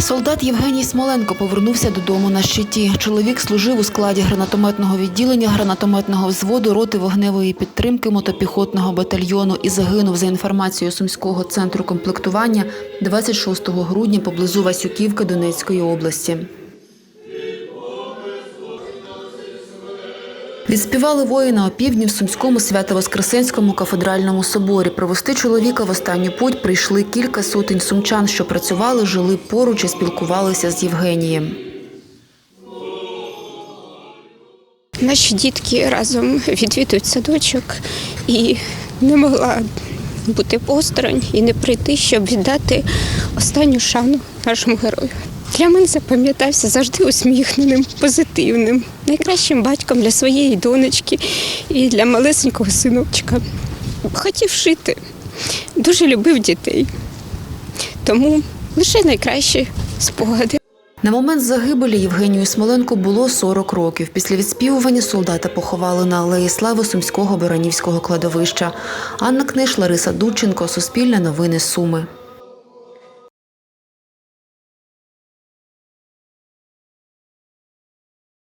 Солдат Євгеній Смоленко повернувся додому на щиті. Чоловік служив у складі гранатометного відділення гранатометного взводу роти вогневої підтримки мотопіхотного батальйону і загинув за інформацією Сумського центру комплектування 26 грудня поблизу Васюківки Донецької області. Відспівали воїна опівдні в Сумському Свято-Воскресенському кафедральному соборі. Провести чоловіка в останню путь прийшли кілька сотень сумчан, що працювали, жили поруч і спілкувалися з Євгенієм. Наші дітки разом відвідують садочок і не могла бути посторонь і не прийти, щоб віддати останню шану нашому герою. Для мене запам'ятався завжди усміхненим, позитивним, найкращим батьком для своєї донечки і для малесенького синочка. Хотів шити, дуже любив дітей. Тому лише найкращі спогади. На момент загибелі Євгенію Смоленко було 40 років. Після відспівування солдата поховали на алеї Слави Сумського Баранівського кладовища. Анна Книж, Лариса Дудченко, Суспільне новини Суми.